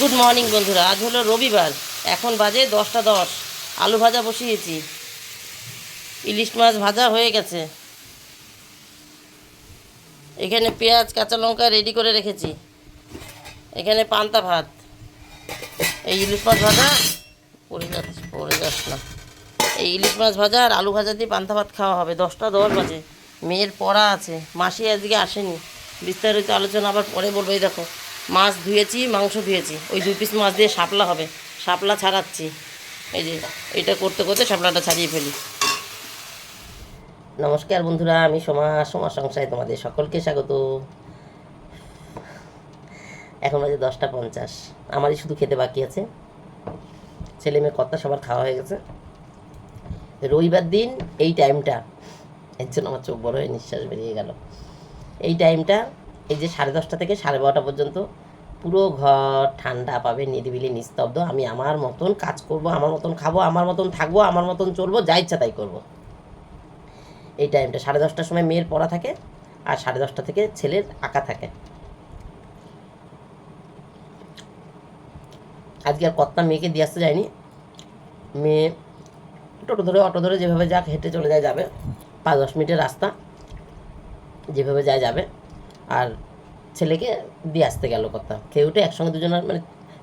Good morning বন্ধুরা। আজ হলো রবিবার। এখন বাজে দশটা দশ। আলু ভাজা বসিয়েছি। ইলিশ মাছ ভাজা হয়ে গেছে। এখানে পেঁয়াজ, কাঁচা লঙ্কা রেডি করে রেখেছি। এখানে পান্তা ভাত। এই ইলিশ মাছ ভাজা পড়ে যাচ্ছে, পড়ে যাস না। এই ইলিশ মাছ ভাজা আর আলু ভাজা দিয়ে পান্তা ভাত খাওয়া হবে। দশটা দশ বাজে। মেয়ের পড়া আছে। মাসি আজকে আসেনি। বিস্তারিত আলোচনা আবার পরে বলব। এই দেখো মাছ ধুয়েছি, মাংস ধুয়েছি। ওই দু পিস মাছ দিয়ে শাপলা হবে। শাপলা ছাড়াচ্ছি। এই যে, এটা করতে করতে শাপলাটা ছাড়িয়ে ফেলি। নমস্কার বন্ধুরা, আমি সোমা সোমা সংসারে তোমাদের সকলকে স্বাগত। এখন বাজে দশটা পঞ্চাশ। আমারই শুধু খেতে বাকি আছে। ছেলে মেয়ে কর্তা সবার খাওয়া হয়ে গেছে। রবিবার দিন এই টাইমটা এর জন্য আমার চোখ বড় হয়ে নিঃশ্বাস বেরিয়ে গেল। এই টাইমটা এই যে সাড়ে দশটা থেকে সাড়ে বারোটা পর্যন্ত পুরো ঘর ঠান্ডা পাবে, নিরিবিলি, নিস্তব্ধ। আমি আমার মতন কাজ করব, আমার মতন খাব, আমার মতন থাকব, আমার মতন চলবো, যা ইচ্ছা তাই করব। এই টাইমটা সাড়ে দশটার সময় মেয়ের পড়া থাকে আর সাড়ে দশটা থেকে ছেলের আঁকা থাকে। আজকে আর কর্তা মেয়েকে দিয়ে আসতে যায়নি। মেয়ে টোটো ধরে, অটো ধরে যেভাবে যাক হেঁটে চলে যায় যাবে। পাঁচ দশ মিনিটের রাস্তা, যেভাবে যায় যাবে। আর ছেলেকে দিয়ে আসতে গেল কথা। খেয়ে উঠে একসঙ্গে দুজনের মানে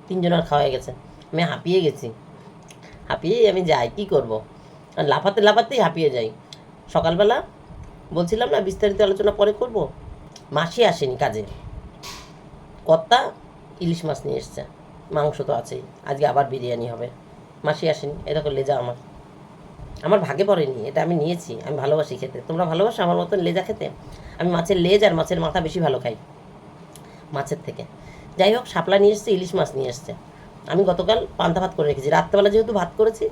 তিনজনের খাওয়া হয়ে গেছে। আমি হাঁপিয়ে গেছি। হাঁপিয়েই আমি যাই, কী করব? আর লাফাতে লাফাতেই হাঁপিয়ে যাই। সকালবেলা বলছিলাম না, বিস্তারিত আলোচনা পরে করব? মাসি আসেনি কাজে। কর্তা ইলিশ মাছ নিয়ে এসছে। মাংস তো আছেই। আজকে আবার বিরিয়ানি হবে। মাসি আসেনি। এটা করলে লেজা আমার। আমার ভাগে পড়েনি। এটা আমি নিয়েছি। আমি ভালোবাসি খেতে। তোমরা ভালোবাসো? আমার মতন লেজা খেতে? আমি মাছের লেজ আর মাছের মাথা বেশি ভালো খাই, মাছের থেকে। যাই হোক, শাপলা নিয়ে এসছে, ইলিশ মাছ নিয়ে এসছে। আমি গতকাল পান্তা ভাত করে রেখেছি। রাত্রেবেলা যেহেতু ভাত করেছি,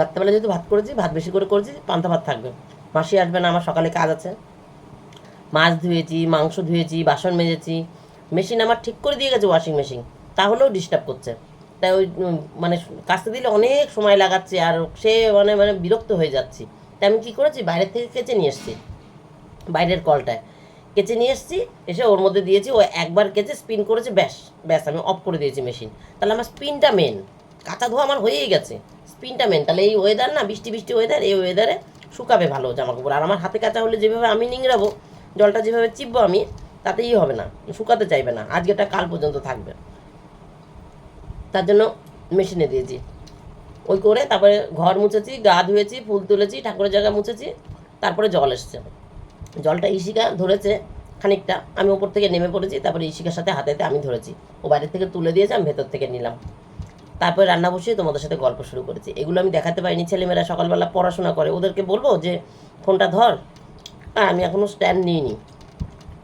রাত্রেবেলা যেহেতু ভাত করেছি, ভাত বেশি করে করেছি, পান্তা ভাত থাকবে। মাসি আসবে না, আমার সকালে কাজ আছে। মাছ ধুয়েছি, মাংস ধুয়েছি, বাসন মেজেছি। মেশিন আমার ঠিক করে দিয়ে গেছে ওয়াশিং মেশিন তাহলেও ডিস্টার্ব করছে। তাই ওই মানে কাচতে দিলে অনেক সময় লাগাচ্ছে আর সে মানে মানে বিরক্ত হয়ে যাচ্ছি। তাই আমি কী করেছি? বাইরের থেকে কেচে নিয়ে এসেছি। বাইরের কলটায়। কেচে নিয়ে এসেছি, এসে ওর মধ্যে দিয়েছি, ও একবার কেচে স্পিন করেছে, ব্যাস ব্যাস, আমি অফ করে দিয়েছি মেশিন তাহলে আমার স্পিনটা মেন কাঁচা ধোয়া আমার হয়েই গেছে। স্পিনটা মেন তাহলে এই ওয়েদার না, বৃষ্টি বৃষ্টি ওয়েদার এই ওয়েদারে শুকাবে ভালো জামা কাপড় আর আমার হাতে কাঁচা হলে যেভাবে আমি নিংড়াবো, জলটা যেভাবে চিপবো আমি, তাতেই হবে না, শুকাতে চাইবে না। আজকেটা কাল পর্যন্ত থাকবে। তার জন্য মেশিনে দিয়েছি। ওই করে তারপরে ঘর মুছেছি, গা ধুয়েছি, ফুল তুলেছি, ঠাকুরের জায়গা মুছেছি, তারপরে জল এসছে। জলটা ইশিকা ধরেছে খানিকটা, আমি ওপর থেকে নেমে পড়েছি, তারপরে ইশিকার সাথে হাতেতে আমি ধরেছি। ও বাইরের থেকে তুলে দিয়েছে, আমি ভেতর থেকে নিলাম। তারপরে রান্না বসিয়ে তোমাদের সাথে গল্প শুরু করেছি। এগুলো আমি দেখাতে পারিনি, ছেলেমেয়েরা সকালবেলা পড়াশোনা করে। ওদেরকে বলব যে, ফোনটা ধর। আর আমি এখনও স্ট্যান্ড নিইনি।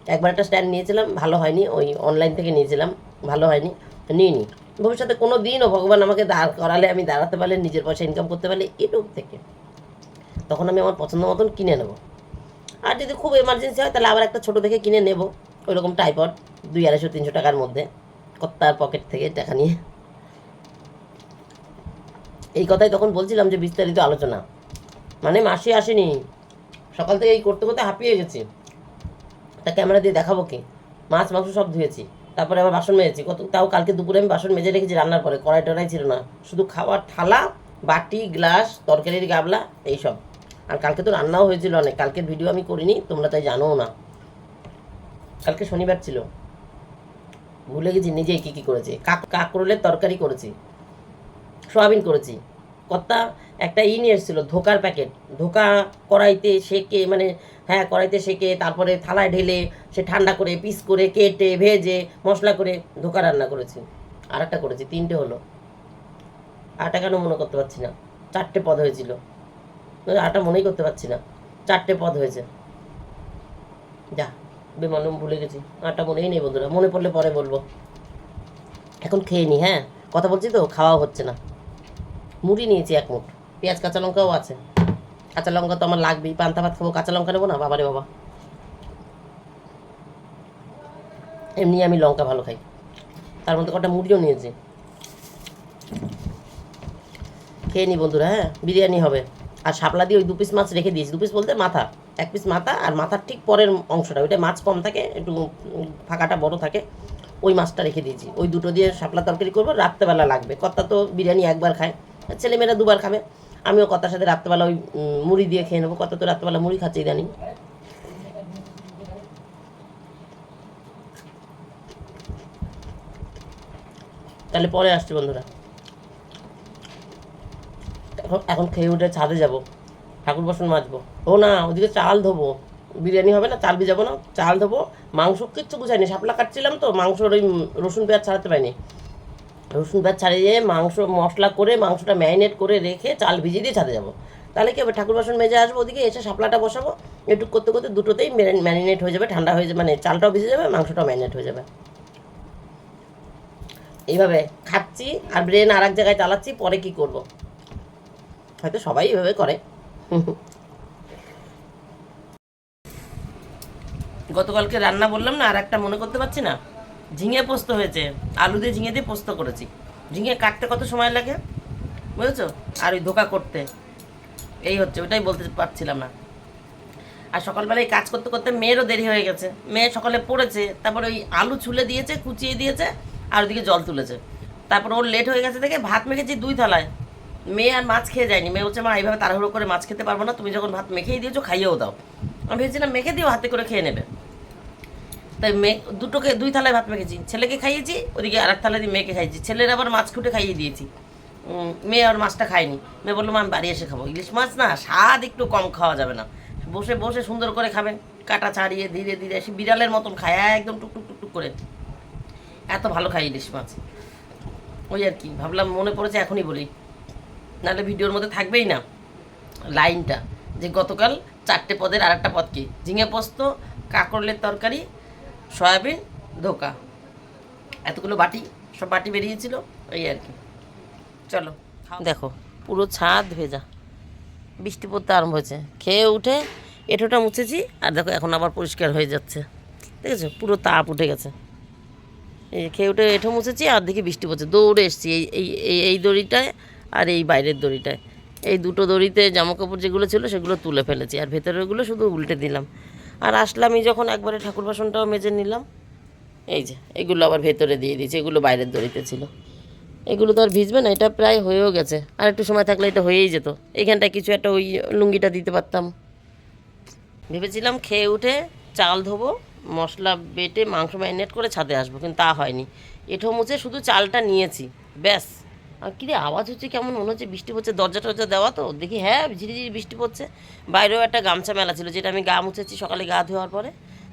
একবার একটা স্ট্যান্ড নিয়েছিলাম, ভালো হয়নি, ওই অনলাইন থেকে নিয়েছিলাম, ভালো হয়নি, নিইনি। ভবিষ্যতে কোনো দিনও ভগবান আমাকে দাঁড় করালে, আমি দাঁড়াতে পারলে, নিজের পয়সা ইনকাম করতে পারলে ইউটিউব থেকে। তখন আমি আমার পছন্দ মতন কিনে নেব। আর যদি খুব এমার্জেন্সি হয়, তাহলে আবার একটা ছোটো দেখে কিনে নেব। ওই রকম টাইপড দুই আড়াইশো, তিনশো টাকার মধ্যে। কত্তার পকেট থেকে টাকা নিয়ে। এই কথাই তখন বলছিলাম যে বিস্তারিত আলোচনা। মানে মাসি আসেনি। সকাল থেকে এই করতে করতে হাঁপিয়ে গেছি। তা ক্যামেরা দিয়ে দেখাবো কি? মাছ, মাংস সব ধুয়েছি। তারপরে আবার বাসন মেজেছি। কত তাও কালকে দুপুরে আমি বাসন মেজে রেখেছি, রান্নার পরে কড়াই টড়াই ছিল না। শুধু খাওয়ার থালা, বাটি, গ্লাস, তরকারির গাবলা, এইসব। আর কালকে তো রান্নাও হয়েছিল অনেক। কালকের ভিডিও আমি করিনি, তোমরা তাই জানোও না। কালকে শনিবার ছিল। ভুলে গেছি নিজেই কী কী করেছি। কাক কাকরোলের তরকারি করেছি। সোয়াবিন করেছি। কর্তা, একটা ই নিয়ে এসেছিল, ধোকার প্যাকেট। ধোকা কড়াইতে সেকে মানে হ্যাঁ কড়াইতে সেকে, তারপরে থালায় ঢেলে, সে ঠান্ডা করে, পিস করে, কেটে, ভেজে, মশলা করে ধোকা রান্না করেছি। আর একটা করেছি, তিনটে হলো। আটা কেন মনে করতে পারছি না? চারটে পদ হয়েছিল। আটা মনেই করতে পারছি না। চারটে পদ হয়েছে। যা, বেমালুম ভুলে গেছি। আটা মনেই নেই বন্ধুরা, মনে পড়লে পরে বলব। এখন খেয়ে নি হ্যাঁ? কথা বলছি তো? খাওয়াও হচ্ছে না। মুড়ি নিয়েছি এক মুঠ। পেঁয়াজ, কাঁচা লঙ্কাও আছে। কাঁচা লঙ্কা তো আমার লাগবেই, পান্তা ভাত খাব, কাঁচা লঙ্কা নেব না? বাবারে বাবা। এমনি আমি লঙ্কা ভালো খাই। তার মধ্যে কটা মুড়িও নিয়েছি। খেয়ে নি বন্ধুরা হ্যাঁ? বিরিয়ানি হবে। আর শাপলা দিয়ে ওই দু পিস মাছ রেখে দিয়েছি। দু পিস বলতে মাথা। এক পিস মাথা আর মাথার ঠিক পরের অংশটা। ওইটা মাছ কম থাকে, একটু ফাঁকাটা বড় থাকে, ওই মাছটা রেখে দিয়েছি। ওই দুটো দিয়ে শাপলা তরকারি করব, রাত্রেবেলা লাগবে। কর্তা তো বিরিয়ানি একবার খায়। ছেলেমেয়েরা দুবার খাবে। আমিও কর্তার সাথে রাত্রেবেলা ওই মুড়ি দিয়ে খেয়ে নেব। কত তো রাত্রেবেলা মুড়ি খাচ্ছে ইদানিং তাহলে পরে আসছি বন্ধুরা। এখন এখন খেয়ে উঠে ছাদে যাব। ঠাকুর বাসন মাজবো। ও না, ওদিকে চাল ধোবো। বিরিয়ানি হবে না, চাল ভিজাবো না। চাল ধোবো। মাংস কিচ্ছু গুছাইনি। শাপলা কাটছিলাম তো, মাংসর ওই রসুন পেঁয়াজ ছাড়াতে পারিনি। রসুন পেঁয়াজ ছাড়িয়ে মাংস, মশলা করে, মাংসটা ম্যারিনেট করে রেখে চাল ভিজিয়ে দিয়ে ছাদে যাব। তাহলে কি হবে? ঠাকুর বাসন মেজে আসব ওদিকে, এসে শাপলাটা বসাবো। একটু করতে করতে দুটোতেই ম্যারিনেট হয়ে যাবে, ঠান্ডা হয়ে যাবে মানে চালটাও ভিজে যাবে, মাংসটাও ম্যারিনেট হয়ে যাবে। এইভাবে খাচ্ছি, আর ব্রেন আর এক জায়গায় চালাচ্ছি, পরে কি করব? হয়তো সবাই এইভাবে করে। গতকালকে রান্না বললাম না, আর একটা মনে করতে পারছি না? ঝিঙে পোস্ত হয়েছে, আলু দিয়ে ঝিঙে দিয়ে পোস্ত করেছি। ঝিঙে কাটতে কত সময় লাগে? বুঝেছ? আর ওই ধোকা করতে। এই হচ্ছে, ওটাই বলতে পারছিলাম না। আর সকালবেলায় কাজ করতে করতে মেয়েরও দেরি হয়ে গেছে। মেয়ে সকালে পড়েছে, তারপর ওই আলু ছুলে দিয়েছে, কুচিয়ে দিয়েছে, আর ওদিকে জল তুলেছে। তারপর ওর লেট হয়ে গেছে দেখে ভাত মেখেছি দুই থালায়। মেয়ে আর মাছ খেয়ে যায়নি। মেয়ে বলছে, মা, এইভাবে তাড়াহুড়ো করে মাছ খেতে পারব না। তুমি যখন ভাত মেখেই দিয়েছ, খাইয়েও দাও। আমি ভেবেছিলাম, মেখে দিও, হাতে করে খেয়ে নেবে। তাই মেয়ে দুটোকে, দুই থালায় ভাত মেখেছি। ছেলেকে খাইয়েছি, ওদিকে আর এক থালা দিয়ে মেয়েকে খাইয়েছি। ছেলের আবার মাছ খুঁটে খাইয়ে দিয়েছি। মেয়ে আর মাছটা খায়নি। মেয়ে বলল আমি বাড়ি এসে খাব। ইলিশ মাছ না, স্বাদ একটু কম খাওয়া যাবে না। বসে বসে সুন্দর করে খাবেন কাটা ছাড়িয়ে ধীরে ধীরে সে বিড়ালের মতন খায়, একদম টুক টুক টুক করে। এত ভালো খাই ইলিশ মাছ। ওই আর কি, ভাবলাম মনে পড়েছে এখনই বলি। নাহলে ভিডিওর মধ্যে থাকবেই না। লাইনটা, যে গতকাল চারটে পদের আর একটা পদ কি? ঝিঙে পোস্ত, কাকরলের তরকারি সয়াবিন, ধোকা। এতগুলো বাটি, সব বাটি বেরিয়েছিল, এই আর কি। চলো দেখো, পুরো ছাদ ভেজা। বৃষ্টি পড়তে আরম্ভ হয়েছে। খেয়ে উঠে এঁঠোটা মুছেছি, আর দেখো এখন আবার পরিষ্কার হয়ে যাচ্ছে। দেখেছ? পুরো তাপ উঠে গেছে। এই খেয়ে উঠে এঁঠো মুছেছি, আর দেখি বৃষ্টি পড়ছে। দৌড়ে এসছি, এই এই এই দড়িটায় আর এই বাইরের দড়িটায়। এই দুটো দড়িতে জামা কাপড় যেগুলো ছিল, সেগুলো তুলে ফেলেছি, আর ভেতরেরগুলো শুধু উল্টে দিলাম। আর আসলামই যখন একবারে ঠাকুর বাসনটাও মেজে নিলাম, এই যে, এগুলো আবার ভেতরে দিয়ে দিয়েছি, এগুলো বাইরের দড়িতে ছিল। এগুলো তো আর ভিজবে না, এটা প্রায় হয়েও গেছে। আর একটু সময় থাকলে এটা হয়েই যেত। এইখানটায় কিছু একটা ওই লুঙ্গিটা দিতে পারতাম। ভেবেছিলাম খেয়ে উঠে চাল ধোবো, মশলা বেটে মাংস ম্যারিনেট করে ছাদে আসব, কিন্তু তা হয়নি। এঠো মুছে শুধু চালটা নিয়েছি, ব্যাস। কিরে আওয়াজ হচ্ছে কেমন? মনে হচ্ছে বৃষ্টি পড়ছে, দরজা টরজা দেওয়া তো? দেখি হ্যাঁ ঝিরি ঝিরি বৃষ্টি পড়ছে। বাইরেও একটা গামছা মেলা ছিল, যেটা আমি গা মুছেছি সকালে গা ধোয়ার পরে।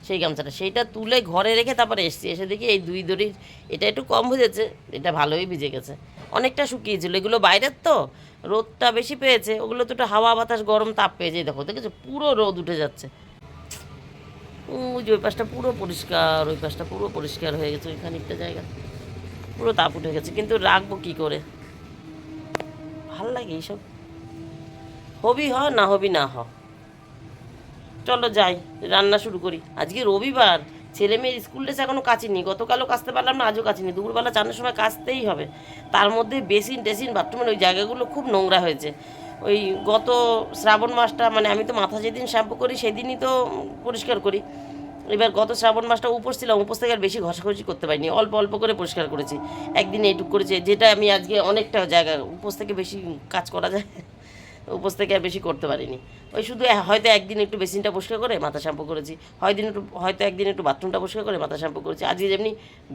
সেই গামছাটা, সেইটা তুলে ঘরে রেখে তারপরে এসছি। এসে দেখি এই দুই দড়ির, এটা একটু কম ভিজেছে, এটা ভালোই ভিজে গেছে। অনেকটা শুকিয়েছিল, এগুলো বাইরের তো? রোদটা বেশি পেয়েছে, ওগুলো তো একটু হাওয়া বাতাস, গরম তাপ পেয়েছে দেখো, দেখেছ? পুরো রোদ উঠে যাচ্ছে। ওই পাশটা পুরো পরিষ্কার, ওই পাশটা পুরো পরিষ্কার হয়ে গেছে ওই খানিকটা জায়গা। পুরো তাপ উঠে গেছে, কিন্তু রাখব কী করে? ভালো লাগে এইসব? হবি হ, না হবি না হ। চলো যাই, রান্না শুরু করি। আজকে রবিবার, ছেলে মেয়ের স্কুল ড্রেস এখনও কাচিনি। গতকালও কাচতে পারলাম না, আজও কাচিনি। দুপুরবেলা চানের সময় কাচতেই হবে। তার মধ্যে বেসিন টেসিন, বাথরুমের ওই জায়গাগুলো খুব নোংরা হয়েছে। ওই গত শ্রাবণ মাসটা মানে আমি তো মাথা যেদিন শ্যাম্পু করি, সেদিনই তো পরিষ্কার করি। এবার গত শ্রাবণ মাসটা উপোস ছিলাম, উপোস থেকে আর বেশি ঘষাঘষি করতে পারিনি। অল্প অল্প করে পরিষ্কার করেছি। একদিন এইটুক করেছি, যেটা আমি আজকে অনেকটা জায়গা, উপোস থেকে বেশি কাজ করা যায়, উপোস থেকে আর বেশি করতে পারিনি। ওই শুধু হয়তো একদিন একটু বেসিনটা পরিষ্কার করে মাথা শ্যাম্পু করেছি, হয়দিন একটু, হয়তো একদিন একটু বাথরুমটা পরিষ্কার করে মাথা শ্যাম্পু করেছি। আজকে যেমনি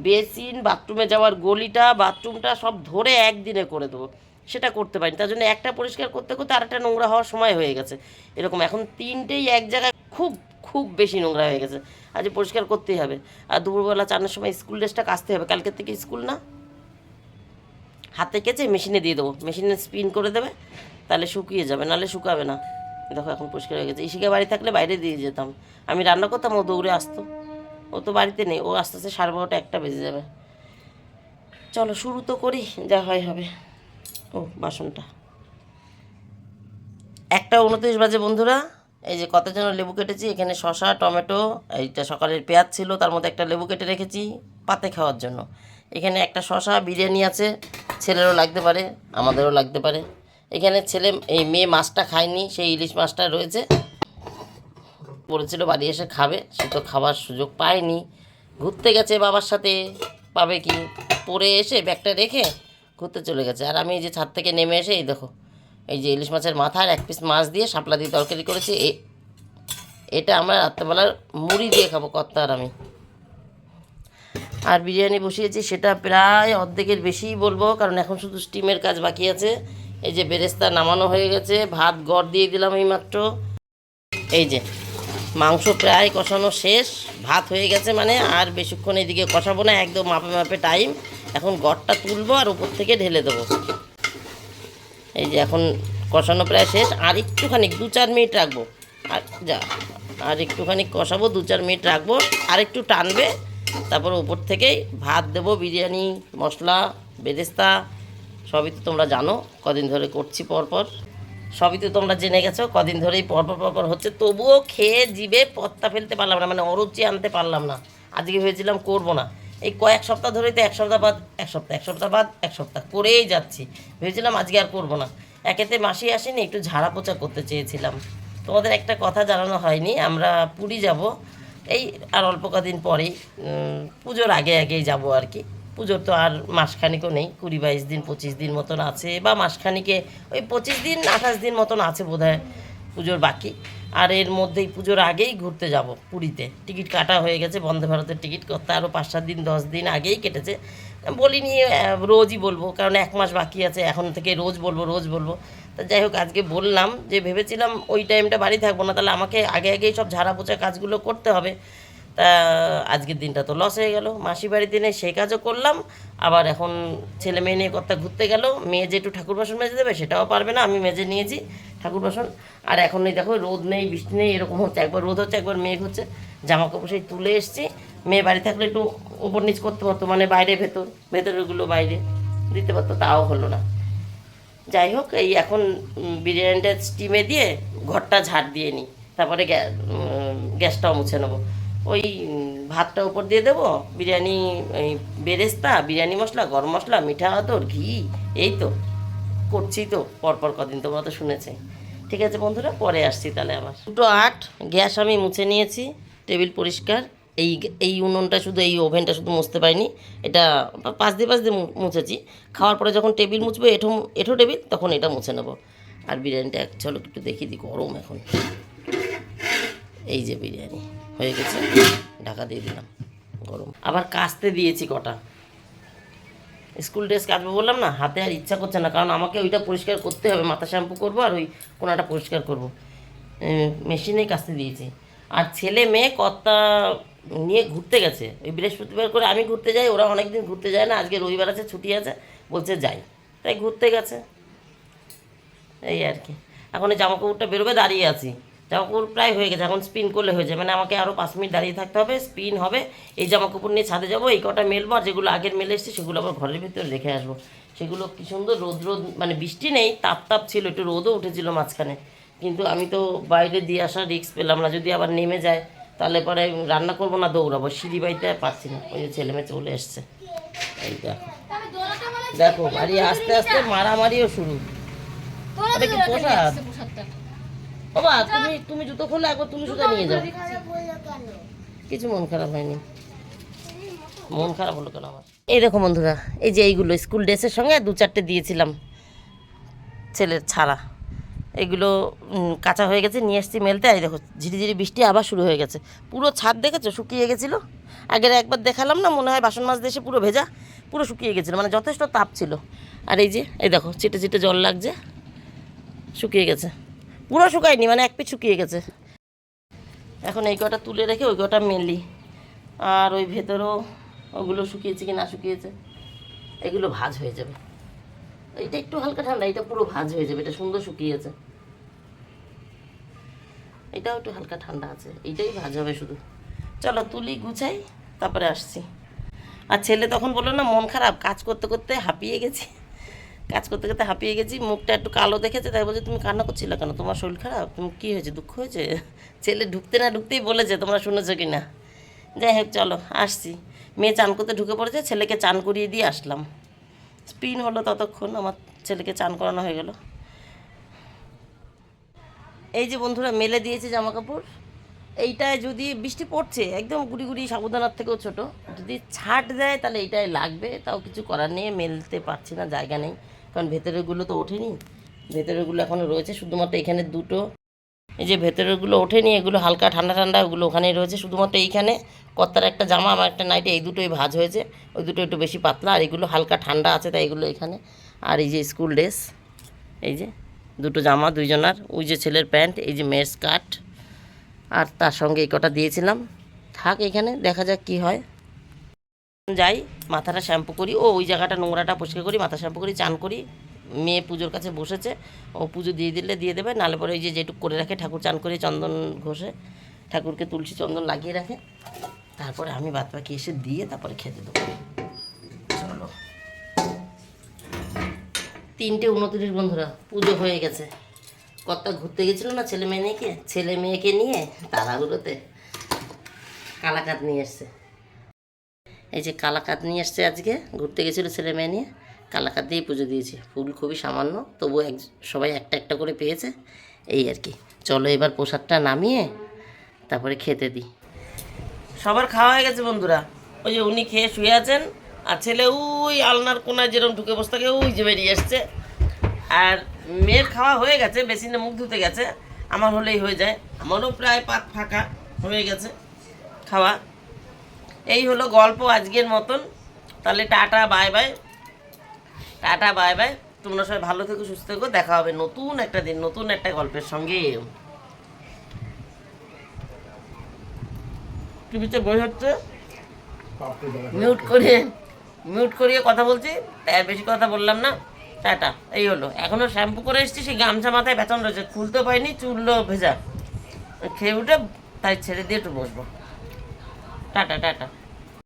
বেসিন, বাথরুমে যাওয়ার গলিটা, বাথরুমটা সব ধরে একদিনে করে দেবো। সেটা করতে পারিনি। তার জন্য একটা পরিষ্কার করতে করতে আরেকটা নোংরা হওয়ার সময় হয়ে গেছে। এরকম এখন তিনটেই এক জায়গায় খুব খুব বেশি নোংরা হয়ে গেছে। আজ পরিষ্কার করতেই হবে। আর দুপুরবেলা চানোর সময় স্কুল ড্রেসটা কাচতে হবে। কালকের থেকে স্কুল না? হাতে কেচে মেশিনে দিয়ে দেবো। মেশিনে স্পিন করে দেবে, তাহলে শুকিয়ে যাবে, নাহলে শুকাবে না। দেখো এখন পরিষ্কার হয়ে গেছে। ইশিকা বাড়ি থাকলে বাইরে দিয়ে যেতাম। আমি রান্না করতাম, ও দৌড়ে আসতো। ও তো বাড়িতে নেই, ও আস্তে আস্তে সাড়ে বারোটা একটা বেজে যাবে। চলো শুরু তো করি, যা হয় হবে। ও, বাসনটা। একটা উনত্রিশ বাজে, বন্ধুরা। এই যে কত যেন লেবু কেটেছি, এখানে শসা, টমেটো, এইটা সকালের পেঁয়াজ ছিল, তার মধ্যে একটা লেবু কেটে রেখেছি পাতে খাওয়ার জন্য। এখানে একটা শসা, বিরিয়ানি আছে, ছেলেরও লাগতে পারে, আমাদেরও লাগতে পারে। এখানে ছেলে, এই মেয়ে মাছটা খায়নি, সেই ইলিশ মাছটা রয়েছে। বলেছিল বাড়ি এসে খাবে, সে তো খাবার সুযোগ পায়নি। ঘুরতে গেছে বাবার সাথে, পাবে কি? পরে এসে ব্যাগটা রেখে ঘুরতে চলে গেছে। আর আমি এই যে ছাদ থেকে নেমে এসে, এই দেখো, এই যে ইলিশ মাছের মাথার এক পিস মাছ দিয়ে শাপলা দিয়ে তরকারি করেছি। এটা আমরা রাত্রেবেলার মুড়ি দিয়ে খাব, কর্তা আর আমি। আর বিরিয়ানি বসিয়েছি, সেটা প্রায় অর্ধেকের বেশিই বলব, কারণ এখন শুধু স্টিমের কাজ বাকি আছে। এই যে বেরেস্তা নামানো হয়ে গেছে, ভাত গড় দিয়ে দিলাম এই মাত্র এই যে, মাংস প্রায় কষানো শেষ, ভাত হয়ে গেছে মানে আর বেশিক্ষণ এদিকে কষাবো না, একদম মাপে মাপে টাইম এখন গড়টা তুলবো আর উপর থেকে ঢেলে দেবো। এই যে এখন কষানো প্রায় শেষ, আর একটুখানি, দু চার মিনিট রাখব। আর যা, আর একটুখানি কষাবো, দু চার মিনিট রাখব। আর একটু টানবে, তারপর উপর থেকেই ভাত দেবো, বিরিয়ানি, মশলা, বেরেস্তা, সবই তো তোমরা জানো, কদিন ধরে করছি পরপর। সবই তো তোমরা জেনে গেছো, কদিন ধরেই পরপর পরপর হচ্ছে। তবুও খেয়ে জিভে পত্তা ফেলতে পারলাম না মানে অরুচি আনতে পারলাম না। আজকে ভেবেছিলাম করব না। এই কয়েক সপ্তাহ ধরেই তো এক সপ্তাহ বাদ, এক সপ্তাহ এক সপ্তাহ বাদ, এক সপ্তাহ করেই যাচ্ছি। ভেবেছিলাম আজকে আর করব না। একেতে মাসি আসেনি, একটু ঝাড়া পোচা করতে চেয়েছিলাম। তোমাদের একটা কথা জানানো হয়নি, আমরা পুরী যাব। এই আর অল্প কদিন পরেই পুজোর আগে আগেই যাব আর কি। পুজোর তো আর মাসখানিকও নেই, কুড়ি বাইশ দিন, পঁচিশ দিন মতন আছে, বা মাসখানিকে ওই পঁচিশ দিন, আঠাশ দিন মতন আছে বোধহয় পুজোর বাকি। আর এর মধ্যেই পুজোর আগেই ঘুরতে যাব পুরীতে। টিকিট কাটা হয়ে গেছে, বন্দে ভারতের টিকিট করতে। আরও পাঁচ সাত দিন, দশ দিন আগেই কেটেছে। বলিনি রোজই বলব, কারণ এক মাস বাকি আছে, এখন থেকে রোজ বলব রোজ বলব। তা যাই হোক, আজকে বললাম যে, ভেবেছিলাম ওই টাইমটা বাড়ি থাকব না, তাহলে আমাকে আগে আগেই সব ঝাড়া পোছা কাজগুলো করতে হবে। তা, আজকের দিনটা তো লস হয়ে গেল। মাসি বাড়িতে নেই, সেই কাজও করলাম। আবার এখন ছেলে মেয়ে নিয়ে কর্তা ঘুরতে গেল। মেয়ে যে একটু ঠাকুর বাসন মেজে দেবে, সেটাও পারবে না। আমি মেজে নিয়েছি ঠাকুর বাসন আর এখন এই দেখো, রোদ নেই, বৃষ্টি নেই, এরকম হচ্ছে। একবার রোদ হচ্ছে, একবার মেঘ হচ্ছে। জামা কাপড় সেই তুলে এসছি। মেয়ে বাড়ি থাকলে একটু উপর নিচ করতে পারতো মানে বাইরে ভেতর, ভেতরেরগুলো বাইরে দিতে পারতো, তাও হলো না। যাই হোক, এই এখন বিরিয়ানিটা স্টিমে দিয়ে ঘরটা ঝাড় দিয়ে নিই। তারপরে গ্যা- গ্যাসটাও মুছে নেব। ওই ভাতটা উপর দিয়ে দেবো। বিরিয়ানি বেরেস্তা, বিরিয়ানি মশলা, গরম মশলা, মিঠা আদর, ঘি, এই তো। করছি তো, পরপর কদিন, তোমরা তো শুনেছে। ঠিক আছে বন্ধুরা, পরে আসছি তাহলে আবার। দুটো আট, গ্যাস আমি মুছে নিয়েছি, টেবিল পরিষ্কার। এই এই উনুনটা শুধু, এই ওভেনটা শুধু মুছতে পারিনি, এটা পাঁচ দিয়ে পাঁচ দিয়ে মুছেছি। খাওয়ার পরে যখন টেবিল মুছবো, এঠো এঠো টেবিল, তখন এটা মুছে নেব। আর বিরিয়ানিটা এক, চলো একটু দেখিয়ে দিই গরম এখন। এই যে বিরিয়ানি। হয়ে গেছে। ঢাকা দিয়ে দিলাম, গরম। আবার কাচতে দিয়েছি কটা। স্কুল ড্রেস কাচবো বললাম না, হাতে আর ইচ্ছা করছে না, কারণ আমাকে ওইটা পরিষ্কার করতে হবে। মাথা শ্যাম্পু করব আর ওই কোনাটা পরিষ্কার করব। মেশিনেই কাচতে দিয়েছি। আর ছেলে মেয়ে কর্তা নিয়ে ঘুরতে গেছে। ওই বৃহস্পতিবার করে আমি ঘুরতে যাই, ওরা অনেকদিন ঘুরতে যায় না, আজকে রবিবার আছে, ছুটি আছে, বলছে যাই। তাই ঘুরতে গেছে। এই আর কি। এখন জামা কাপড়টা বেরোবে, দাঁড়িয়ে আছি। কাপড় প্রায় হয়ে গেছে এখন স্পিন করলে হয়ে যায়। মানে আমাকে আরও পাঁচ মিনিট দাঁড়িয়ে থাকতে হবে স্পিন হবে। এই জামা কাপড় নিয়ে ছাদে যাব এই কটা মেলবো আর যেগুলো আগের মেলে এসছে সেগুলো আবার ঘরের ভিতরে রেখে আসব। সেগুলো কি সুন্দর রোদ রোদ মানে বৃষ্টি নেই তাপ তাপ ছিল একটু রোদও উঠেছিল মাঝখানে। কিন্তু আমি তো বাইরে দিয়ে আসার রিস্ক পেলাম না যদি আবার নেমে যায় তাহলে পরে রান্না করব না দৌড়াবো। সিঁড়ি বাড়িতে পারছি না ওই যে ছেলে মেয়ে চলে এসছে। এই দেখো। দেখো বাড়ি আস্তে আস্তে মারামারিও শুরু। কি প্রসাদ? বাবা, তুমি তুমি জুতো খুলে, একবার তুমি জুতো নিয়ে যাও। কিছু মন খারাপ হয়নি। মন খারাপ হলো কেন আমার? এই দেখো বন্ধুরা, এই যে এইগুলো স্কুল ড্রেসের সঙ্গে দু চারটে দিয়েছিলাম ছেলের ছাড়া। এগুলো কাঁচা হয়ে গেছে, নিয়ে এসছি মেলতে। এই দেখো ঝিরিঝিরি বৃষ্টি আবার শুরু হয়ে গেছে। পুরো ছাদ দেখেছ? শুকিয়ে গেছিল? আগের একবার দেখালাম না, মনে হয় বাসন মাছ দেশে পুরো ভেজা, পুরো শুকিয়ে গেছিল। মানে যথেষ্ট তাপ ছিল। আর এই যে, এই দেখো চিটে চিটে জল লাগছে, শুকিয়ে গেছে। পুরো শুকায়নি মানে এক পিঠ শুকিয়ে গেছে। এখন এই কটা তুলে রেখে ওই কটা মেলি। আর ওই ভেতরেও ওগুলো শুকিয়েছে কি না শুকিয়েছে, এগুলো ভাজ হয়ে যাবে। এটা একটু হালকা ঠান্ডা এটা পুরো ভাজ হয়ে যাবে, এটা সুন্দর শুকিয়েছে। এটাও একটু হালকা ঠান্ডা আছে, এইটাই ভাজ হবে শুধু। চলো তুলি, গুছাই, তারপরে আসছি। আর ছেলে তখন বলল, না, মন খারাপ, কাজ করতে করতে হাঁপিয়ে গেছি। কাজ করতে করতে হাঁপিয়ে গেছি, মুখটা একটু কালো দেখেছে, তাই বলছে, তুমি কান্না করছিলে কেন? তোমার শরীর খারাপ? তুমি কী হয়েছে? দুঃখ হয়েছে? ছেলে ঢুকতে না ঢুকতেই বলেছে, তোমরা শুনেছো কি না? যাই হোক, চলো, আসছি। মেয়ে চান করতে ঢুকে পড়েছে, ছেলেকে চান করিয়ে দিয়ে আসলাম। স্পিন হলো ততক্ষণ, আমার ছেলেকে চান করানো হয়ে গেল। এই যে বন্ধুরা, মেলে দিয়েছে জামা কাপড় এইটায় যদি বৃষ্টি পড়ছে, একদম গুড়ি গুড়ি সাবধানার থেকেও ছোট, যদি ছাট দেয়, তাহলে এইটাই লাগবে। তাও কিছু করার নেই, মেলতে পারছি না, জায়গা নেই। কারণ ভেতরেরগুলো তো ওঠেনি। ভেতরেরগুলো এখনও রয়েছে, শুধুমাত্র এখানে দুটো। এই যে ভেতরেরগুলো ওঠেনি, এগুলো হালকা ঠান্ডা ঠান্ডা, ওগুলো ওখানেই রয়েছে। শুধুমাত্র এইখানে কত্তার একটা জামা, আমার একটা নাইটে, এই দুটোই ভাজ হয়েছে। ওই দুটো একটু বেশি পাতলা, আর এগুলো হালকা ঠান্ডা আছে, তাই এগুলো এখানে। আর এই যে স্কুল ড্রেস, এই যে দুটো জামা, দুইজনার। ওই যে ছেলের প্যান্ট, এই যে মেয়ের স্কার্ট। আর তার সঙ্গে এই কটা দিয়েছিলাম। থাক এখানে, দেখা যাক কি হয়। যাই, মাথাটা শ্যাম্পু করি। ও, ওই জায়গাটা নোংরাটা পরিষ্কার করি, মাথা শ্যাম্পু করি, চান করি। মেয়ে পুজোর কাছে বসেছে। ও পুজো দিয়ে দিলে দিয়ে দেবে নালে পরে ওই যে যেটুকু করে রাখে, ঠাকুর চান করে, চন্দন ঘষে, ঠাকুরকে তুলসী চন্দন লাগিয়ে রাখে। তারপরে আমি বাদ বাকি এসে দিয়ে তারপরে খেতে দেবো। চলো। তিনটে উনত্রিশ বন্ধুরা, পুজো হয়ে গেছে। কত ঘুরতে গেছিল না ছেলে মেয়ে নিয়ে ছেলে মেয়েকে নিয়ে তারাগুলোতে কালাকাত নিয়ে এসছে। এই যে কালাকাত নিয়ে এসছে আজকে, ঘুরতে গেছিল ছেলে মেয়ে নিয়ে কালাকাত দিয়েই পুজো দিয়েছি। ফুল খুবই সামান্য তবু এক, সবাই একটা একটা করে পেয়েছে, এই আর কি। চলো এবার প্রসাদটা নামিয়ে তারপরে খেতে দিই। সবার খাওয়া হয়ে গেছে বন্ধুরা। ওই যে উনি খেয়ে শুয়ে আছেন, আর ছেলে ওই আলনার কোনায় যেরকম ঢুকে বসে থাকে, ওই যে বেরিয়ে এসছে আর মেয়ের খাওয়া হয়ে গেছে বেসিনে মুখ ধুতে গেছে, আমার হলেই হয়ে যায়। আমারও প্রায় পাত ফাঁকা হয়ে গেছে খাওয়া। এই হলো গল্প আজকের মতন। তাহলে tata bye bye tata bye bye তোমরা সবাই ভালো থেকো, সুস্থ থেকো। দেখা হবে নতুন একটা দিন, নতুন একটা গল্পের সঙ্গে। টিভিতে বই হচ্ছে? মিউট করে মিউট করিয়ে কথা বলছি। তাই বেশি কথা বললাম না। টাটা। এই হলো। এখনও শ্যাম্পু করে এসেছি, সেই গামছা মাথায় বেতন রয়েছে। খুলতে পারিনি চুললো ভেজা। খেয়ে উঠে তাই ছেড়ে দিয়ে একটু বসবো। Tata tata